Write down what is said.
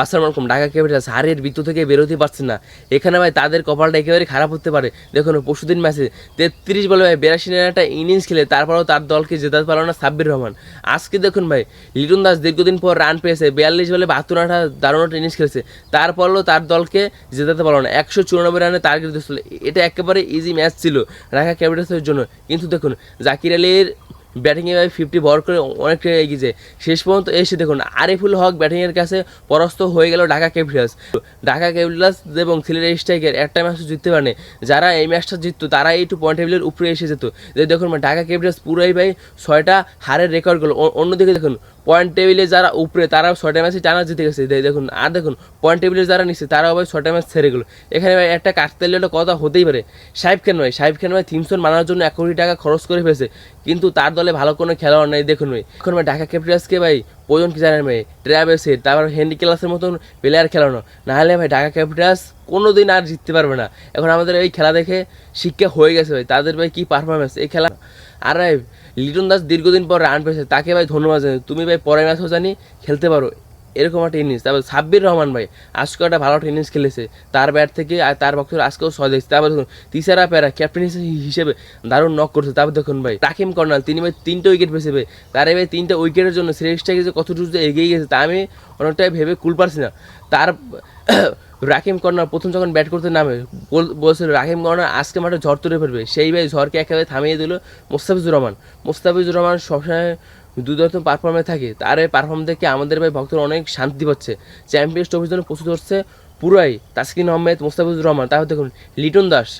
আসসালামু আলাইকুম, ঢাকা ক্যাপিটালস হারের বৃত্ত থেকে বেরোতে পারছে না। এখানে ভাই তাদের কপালটা একেবারে খারাপ হতে পারে। দেখুন, পরশুদিন ম্যাচে তেত্রিশ বলে ভাই বিরাশি একটা ইনিংস খেলে তারপরেও তার দলকে জেতাতে পারল না সাব্বির রহমান। আজকে দেখুন ভাই, লিটন দাস দীর্ঘদিন পর রান পেয়েছে, বিয়াল্লিশ বলে বাহাত্তর রানটা দারুণ একটা ইনিংস খেলেছে। তারপরেও তার দলকে জেতাতে পারল না, একশো চুরানব্বই রানে টার্গেট দিয়েছিল। এটা একেবারে ইজি ম্যাচ ছিল ঢাকা ক্যাপিটালসের জন্য। কিন্তু দেখুন, জাকির আলীর ব্যাটিংয়ে ভাই ফিফটি বর করে অনেকটা এগিয়ে যায়। শেষ পর্যন্ত এসে দেখুন, আরিফুল হক ব্যাটিংয়ের কাছে পরাস্ত হয়ে গেল ঢাকা ক্যাপিটালস। ঢাকা ক্যাপিটালস এবং সিলেটের স্ট্রাইকের একটা ম্যাচ জিততে পারেনি। যারা এই ম্যাচটা জিততো তারা একটু পয়েন্ট টেবিলের উপরে এসে যেত। যে দেখুন, ঢাকা ক্যাপিটালস পুরোই ভাই ছয়টা হারের রেকর্ড করল অন্যদিকে দেখুন পয়েন্ট টেবিলে যারা উপরে, তারাও ছয়টা ম্যাচে টানা জিতে গেছে। দেখুন, আর দেখুন পয়েন্ট টেবিলে যারা নিচ্ছে তারাও ভাই ছয়টা ম্যাচ ছেড়ে গেলো। এখানে ভাই একটা কাটতে কথা হতেই পারে। সাহেব খান ভাই, সাহেব খান ভাই তিনশো মানার জন্য এক কোটি টাকা খরচ করে ফেলেছে। কিন্তু তার দলে ভালো কোনো খেলোয়াড় নেই, দেখুন ভাই। এখন ভাই ঢাকা ক্যাপিটালসকে ভাই, প্রয়োজন কি জানেন ভাই? ট্র্যাভেসের তারপর হ্যান্ডি ক্লাসের মতন প্লেয়ার খেলানো। নাহলে ভাই ঢাকা ক্যাপিটালস কোনো দিন আর জিততে পারবে না। এখন আমাদের এই খেলা দেখে শিক্ষা হয়ে গেছে ভাই। তাদের ভাই কী পারফরমেন্স এই খেলা আর ভাই, লিটন দাস দীর্ঘদিন পর রান পেয়েছে। তাকে ভাই ধন্যবাদ জানি তুমি ভাই পরে ম্যাচও জানি খেলতে পারো। এরকম একটা ইনিংস তারপর সাব্বির রহমান ভাই আজকে একটা ভালো একটা ইনিংস খেলেছে। তার ব্যাট থেকে আর তার পক্ষে আজকেও ছয় দেখছে। তারপর দেখুন, তিসারা প্যারা ক্যাপ্টেন হিসেবে দারুণ নক করছে। তারপর দেখুন ভাই, রাকিম কর্নাল, তিনি ভাই তিনটে উইকেট পেয়েছে ভাই তার ভাই তিনটে উইকেটের জন্য সিরিজটাকে যে কতটুকু যে এগিয়ে গেছে তা আমি অনেকটাই ভেবে কুল পারছি না। তার রাকিম কর্নার প্রথম যখন ব্যাট করতে নামে বল- বলছিল, রাকিম কর্নার আজকে মাঠে ঝড় তুলে ফেলবে। সেই ভাই ঝড়কে একেবারে থামিয়ে দিল মোস্তাফিজুর রহমান। মোস্তাফিজুর রহমান সবসময় দুর্দান্ত পারফর্মে থাকে। তার এই পারফর্ম দেখে আমাদের ভাই ভক্তরা অনেক শান্তি পাচ্ছে। চ্যাম্পিয়ন্স ট্রফির জন্য প্রস্তুত হচ্ছে পুরাই তাসকিন আহমেদ, মোস্তাফিজুর রহমান। তারপর দেখুন লিটন দাস।